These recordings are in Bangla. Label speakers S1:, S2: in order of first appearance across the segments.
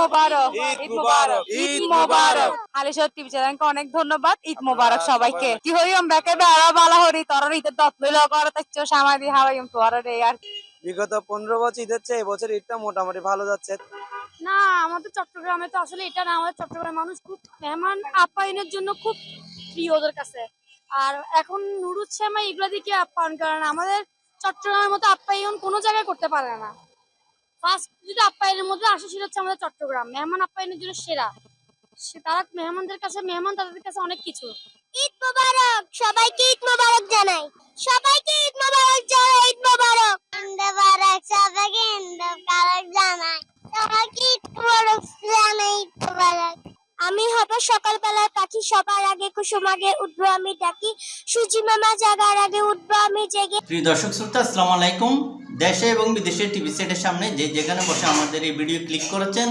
S1: মোবারক।
S2: ঈদ মুবারক।
S1: ঈদ মোবারক। আলি সত্যি চ্যানেলকে অনেক ধন্যবাদ। ঈদ মোবারক সবাইকে। কি বেড়া বালা হরি তরর ঈদের দত লইল করে তাচ্ছো সামাদি হাওয়াইম তোয়ার রে আর
S2: বিগত পনেরো বছর ঈদের চেয়ে এবছর ঈদটা মোটামুটি ভালো যাচ্ছে।
S3: না আমাদের চট্টগ্রামে তো আসলে এটা না আমাদের চট্টগ্রামের মানুষ খুব মেহমান আপ্যায়নের জন্য খুব প্রিয় ওদের কাছে। আর এখন নুরুদ শ্যামা এগুলো দিকে আপ্যায়ন করে না। আমাদের চট্টগ্রামের মতো আপ্যায়ন কোনো জায়গায় করতে পারে না। ফার্স্ট যদি আপ্যায়নের মধ্যে আসে সেটা হচ্ছে আমাদের চট্টগ্রাম। মেহমান আপ্যায়নের জন্য সেরা। তারা মেহমানদের কাছে মেহমান তাদের কাছে অনেক কিছু।
S4: ঈদ মোবারক! সবাইকে ঈদ সকালবেলায় পাখি সবার আগে কুসুম আগে উঠবো, আমি ডাকি। সুজি মামা জাগার আগে উঠবো, আমি জেগে।
S5: প্রিয় দর্শক শ্রোতা, আসসালামু আলাইকুম। দেশে এবং বিদেশে টিভি সেটের সামনে যে যেখানে বসে আমাদের এই ভিডিও ক্লিক করেছেন,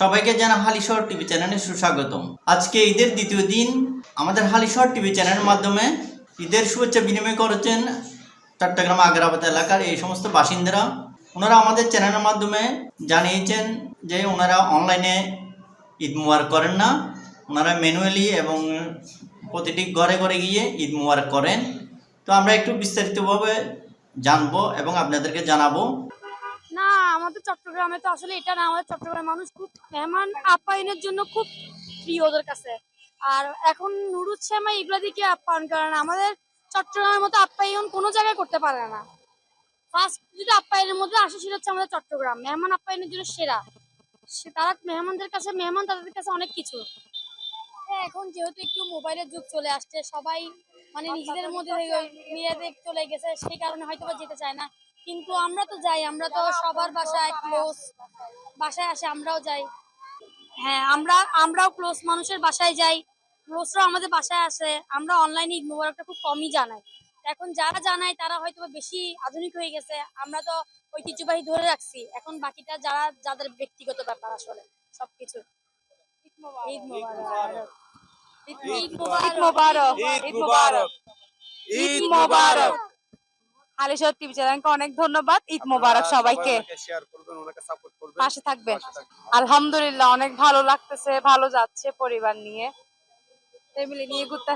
S5: সবাইকে জানা হালিশহর টিভি চ্যানেলে সুস্বাগতম। আজকে ঈদের দ্বিতীয় দিন, আমাদের হালিশহর টিভি চ্যানেলের মাধ্যমে ঈদের শুভেচ্ছা বিনিময় করেছেন চট্টগ্রাম আগ্রাবাদ এলাকার এই সমস্ত বাসিন্দারা। ওনারা আমাদের চ্যানেলের মাধ্যমে জানিয়েছেন যে ওনারা অনলাইনে ঈদ মুবারক করেন না। ওনারা ম্যানুয়ালি এবং প্রতিটি ঘরে ঘরে গিয়ে ঈদ মুবারক করেন। তো আমরা একটু বিস্তারিতভাবে জানব এবং আপনাদেরকে জানাব।
S3: না, আমাদের চট্টগ্রামে তো আসলে এটা না, আমাদের চট্টগ্রামের মানুষ খুব মেহমান আপ্যায়নের জন্য খুব প্রিয় ওদের কাছে। আর এখন নুরুদ শ্যামা এগুলো দিকে আপ্যায়ন করে না। আমাদের চট্টগ্রামের মতো আপ্যায়ন কোনো জায়গায় করতে পারে না। ফার্স্ট যদি আপ্যায়নের মধ্যে আসে, সেটা হচ্ছে আমাদের চট্টগ্রাম। মেহমান আপ্যায়নের জন্য সেরা। সে- তারা মেহমানদের কাছে মেহমান তাদের কাছে অনেক কিছু। এখন যেহেতু একটু মোবাইলের যুগ চলে আসছে সবাই মানে নিজেদের মধ্যে মেয়েদের চলে গেছে সেই কারণে হয়তো বা যেতে চায় না। কিন্তু আমরা তো যাই আমরা তো সবার বাসায় ক্লোজ বাসায় আসে আমরাও যাই। হ্যাঁ আমরা আমরাও ক্লোজ মানুষের বাসায় যাই। ক্লোজরাও আমাদের বাসায় আসে। আমরা অনলাইনে ঈদ মোবারকটা খুব কমই জানাই। এখন যারা জানায় তারা হয়তো বা বেশি আধুনিক হয়ে গেছে। আমরা তো ঐতিহ্যবাহী ধরে রাখছি। এখন বাকিটা যারা যাদের ব্যক্তিগত ব্যাপার আসলে সবকিছু। ঈদ মোবারক। ঈদ মোবারক।
S1: ঈদ মোবারক।
S2: ঈদ মোবারক।
S1: আলি সত্যি চ্যানেলকে অনেক ধন্যবাদ। ঈদ মোবারক সবাইকে।
S2: শেয়ার করবেন ওনাকে সাপোর্ট করবেন।
S1: পাশে থাকবেন। আলহামদুলিল্লাহ অনেক ভালো লাগতেছে ভালো যাচ্ছে পরিবার নিয়ে। ফ্যামিলি নিয়ে ঘুরতে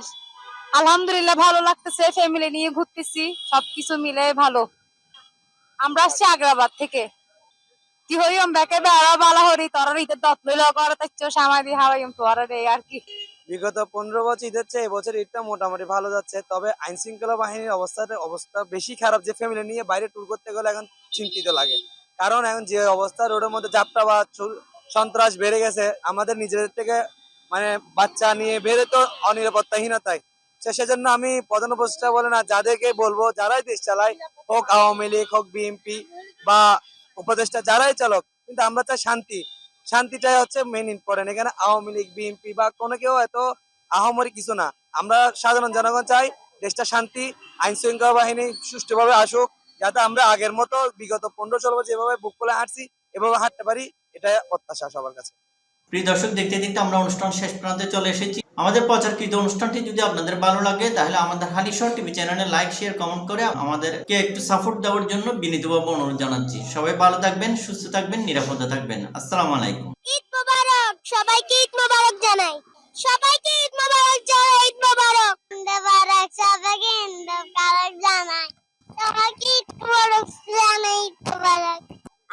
S1: আলহামদুলিল্লাহ ভালো লাগতেছে ফ্যামিলি নিয়ে ঘুরতেছি। সবকিছু মিলে ভালো। আমরা আসছি আগ্রাবাদ থেকে। কি হইম বেকে বেড়া বালা হরি তরর ঈদের দত লইল করে তাচ্ছো সামাদি হাওয়াইম তোয়ার রে আর কি।
S2: বিগত পনেরো বছর ঈদের চেয়ে এবছর ঈদটা মোটামুটি ভালো যাচ্ছে। তবে আইন শৃঙ্খলা বাহিনীর অবস্থাতে অবস্থা বেশি খারাপ যে ফ্যামিলি নিয়ে বাইরে ট্যুর করতে গেলে এখন চিন্তিত লাগে। কারণ এখন যে অবস্থা, রোডের মধ্যে যাত্রা বা সন্ত্রাস বেড়ে গেছে। আমাদের নিজেদের থেকে মানে বাচ্চা নিয়ে বেড়ে তো অনিরাপত্তাহীনতায়। সে সেজন্য আমি প্রধান উপদেষ্টা বলে না, যাদেরকে বলব, যারাই দেশ চালায়, হোক আওয়ামী লীগ, হোক বিএনপি বা উপদেষ্টা যারাই চালক, কিন্তু আমরা চাই শান্তি। শান্তিটাই হচ্ছে মেন ইম্পর্টেন্ট এখানে আওয়ামী লীগ বিএনপি বা কোনো কেউ এত আহামরি কিছু না। আমরা সাধারণ জনগণ চাই দেশটা শান্তি আইন শৃঙ্খলা বাহিনী সুষ্ঠুভাবে আসুক, যাতে আমরা আগের মতো বিগত পনেরো ষোলো বছর যেভাবে বুক করে হাঁটছি, এভাবে হাঁটতে পারি এটা প্রত্যাশা সবার কাছে।
S5: প্রিয় দর্শক, দেখতে দেখতে আমরা অনুষ্ঠান শেষ প্রান্তে চলে এসেছি। আমাদের প্রচারকৃত অনুষ্ঠানটি যদি আপনাদের ভালো লাগে, তাহলে আমাদের হালিশহর টিভি চ্যানেলে লাইক শেয়ার কমেন্ট করে আমাদেরকে একটু সাপোর্ট দেওয়ার জন্য বিনীতভাবে অনুরোধ জানাচ্ছি। সবাই ভালো থাকবেন, সুস্থ থাকবেন, নিরাপদে থাকবেন। আসসালামু আলাইকুম।
S4: ঈদ মোবারক! সবাইকে ঈদ মোবারক জানাই। সবাইকে ঈদ মোবারক জানাই, ঈদ মোবারক! মোবারক সবাইকে ঈদ মোবারক জানাই। সবাইকে ঈদ মোবারক জানাই, ঈদ মোবারক।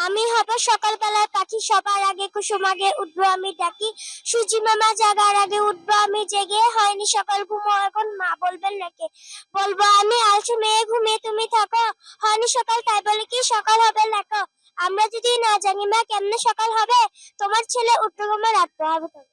S4: আমি হব সকালবেলায় পাখি, সবার আগে কুসুম আগে উঠবো আমি ডাকি। সুজি মামা জাগার আগে উঠবো আমি জেগে, হয়নি সকাল ঘুমো এখন, মা বলবেন নাকি? বলব আমি, আলসু মেয়ে, ঘুমিয়ে তুমি থাকো। হয়নি সকাল, তাই বলে কি সকাল হবে লেখো? আমরা যদি না জানি মা, কেমনে সকাল হবে? তোমার ছেলে ঘুমে রাখতে হবে।